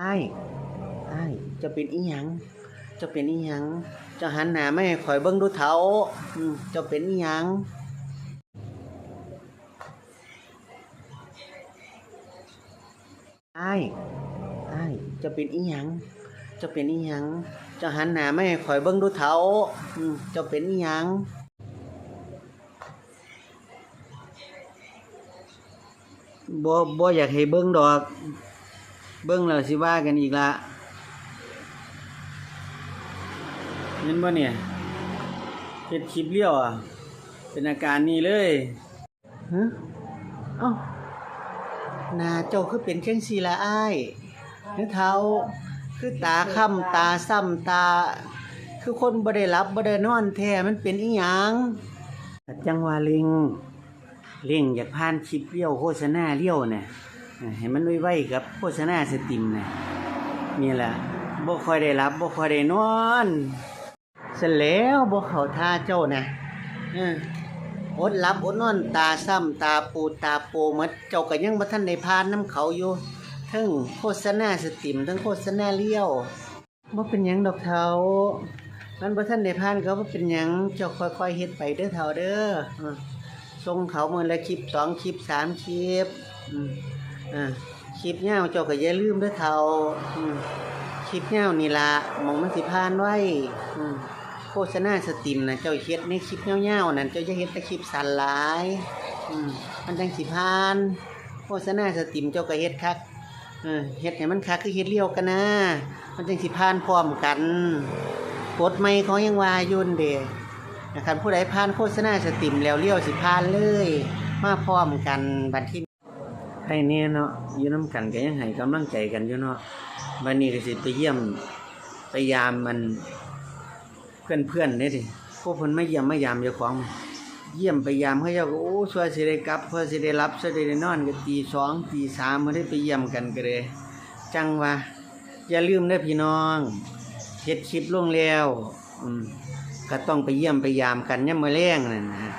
ไอ้ไอ้ายเจะเป็นอีหยังจะเป็นอีหยังจะหันหน้าไม่ให้ข่อยเบิ่งดูเถาอืมเจะเป็นอีหยังไอ้ไอ้ายเจะเป็นอีหยังจะเป็นอีหยังจะหันหน้าไม่ให้ข่อยเบิ่งดูเถาอืมเจะเป็นอีหยังบ่บ่อยากให้เบิ่งดอก เบิ่งแล้วสิว่ากันอีกละเห็นบ่เนี่ยเฮ็ดคลิปเลี้ยวอะ เป็นอาการนี้เลยฮะเอ้านาเจ้าคือเป็นจังซี่ละอ้ายนื้อเท้าคือตาค่ำตาซ้ำตา คือคนบ่ได้หลับบ่ได้นอนแท้มันเป็นอีหยังจังว่าเลิงเลิงอยากผ่านคลิปเลี้ยวโฆษณาเลี้ยวเน่ะเอ่อ ให้มันไวๆกับโฆษณาสตรีมนะนี่แหละบ่ค่อยได้รับบ่ค่อยได้นอนเสร็จแล้วบ่เข้าท่าเจ้านะอออดหลับอดนอนตาซ้ำตาปูตาโปหมดเจ้าก็ยังบ่ทันได้ผ่านน้ำเขาอยู่ทั้งโฆษณาสตรีมทั้งโฆษณาเลี้ยวบ่เป็นหยังดอกเฒ่ามันบ่ทันได้ผ่านก็บ่เป็นหยังเจ้าค่อยๆเฮ็ดไปเด้อเฒ่าเด้อส่งเขามื้อละคลิปสองคลิปสามคลิป อืม อ่าคลิปเงาเจ้าก็อย่าลืมด้อเท่าคลิปเงานี่ละมองมันสิพานไว้โฆษณาสตรีมนะเจ้าเฮ็ดในคลิปเงาวๆนั่นเจ้าจะเฮ็ดแต่คลิปสั้นหลายมันจังสิพานโฆษณาสตรีมเจ้าก็เฮ็ดคักเฮ็ดให้มันคักคือเฮ็ดเลี้ยวกันนะมันจังสิพานพร้อมกันกฎไม่เขายังวายุ่นเด้นะครับผู้ใดผ่านโฆษณาสตรีมแล้วเลี้ยวสิพานเลย มาพร้อมกันบัดที่ ให้เนี่ยเนาะอยู่น้ำกันก็ยังให้กำลังใจกันอยู่เนาะวันนี้ก็สิไปเยี่ยมไปยามมันเพื่อนเพื่อนเนี่ยดิพวกเพิ่นไม่เยี่ยมไม่ยามเจ้าของ เยี่ยมไปยามเขาเจ้าก็โอ้ช่วยสิได้กลับเพื่อสิได้รับสิได้นอนก็ตีสองตีสามมาได้ไปเยี่ยมกันก็เลยจังว่าอย่าลืมเด้อพี่น้องเฮ็ดคลิปล่วงแล้วอืมก็ต้องไปเยี่ยมไปยามกันยามมื้อแลงนั่นนะ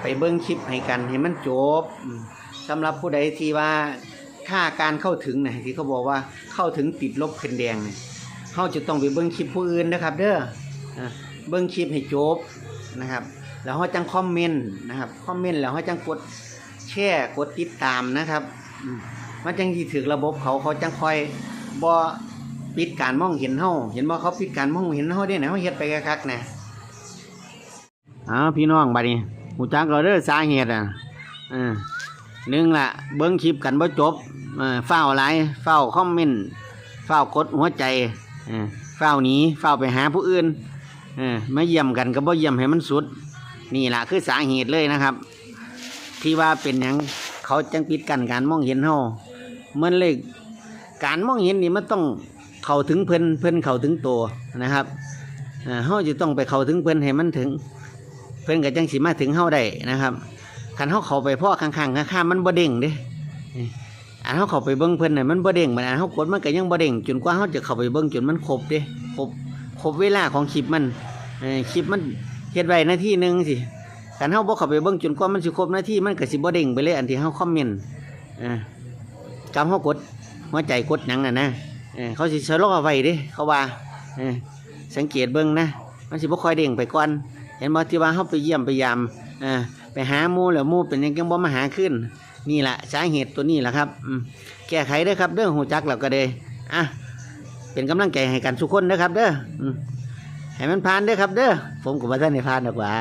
ไปเบิ่งคลิปให้กันให้มันจบอืม สำหรับผู้ใดที่ว่าค่าการเข้าถึงนะที่เขาบอกว่าเข้าถึงติดลบขึ้นแดงเนี่ยเขาจะต้องไปเบิ้งคลิปผู้อื่นนะครับ เด้อเบิ้งคลิปให้จบนะครับ แล้วเขาจังคอมเมนต์นะครับคอมเมนต์แล้วเขาจังกดแชร์กดติดตามนะครับมันจังที่ถึงระบบเขาเขาจังคอยบอปิดการมองเห็นเขาเห็นว่าเขาปิดการมองเห็นเขาได้ไหนเขาเฮ็ดไปคักๆนะอ้าวพี่น้องบัดนี้หูจักเราเด้อสาเหตุอะอ่า หนึ่งละเบิ้งคลิปกันบ่จบเอ่อเฝ้าไลค์เฝ้าคอมเมนต์เฝ้ากดหัวใจเฝ้าหนีเฝ้าไปหาผู้อื่นเออมาเยี่ยมกันก็บ่เยี่ยมให้มันสุด นี่แหละคือสาเหตุเลยนะครับ ที่ว่าเป็นหยังเขาจังปิดกันการมองเห็นเฮาเมื่อเลยการมองเห็นนี่มันต้องเข้าถึงเพิ่นเพิ่นเข้าถึงตัวนะครับเอ่อเฮาจะต้องไปเข้าถึงเพิ่นให้มันถึง เพิ่นก็จังสิมาถึงเฮาได้นะครับ คันเขาเข้าไปพ่อข้างๆข้างๆมันบ่เด้งเด้อันเขาเข้าไปเบิ้งเพิ่นน่ะมันบ่เด้งมันอันเขากดมันก็ยังบ่เด้งจนกว่าเขาจะเข้าไปเบิ้งจนมันครบเด้ครบครบเวลาของคลิปมันคลิปมันเฮ็ดไว้นาทีหนึ่งสิคันเขาบ่เข้าไปเบิ้งจนกว่ามันสิครบนาทีมันก็สิบ่เด้งไปเลยอันที่เขาคอมเมนต์กำเขากดหัวใจกดหยังน่ะนะเขาสิชะลอไว้เด้เขาว่าสังเกตเบิ่งนะมันสิบ่ค่อยเด้งไปก่อน เห็นบ่ที่ว่าเขาไปเยี่ยมไปยามไปหาหมูแล้วหมูเป็นยังจังบ่มาหาขึ้น นี่แหละสาเหตุตัวนี้แหละครับแก้ไขได้ครับเด้อหูจักเราก็เลยอะเป็นกำลังใจให้กันทุกคนนะครับ เด้อให้มันผ่านเด้อครับ เด้อผมกับ่ทันได้ผ่านดีกว่า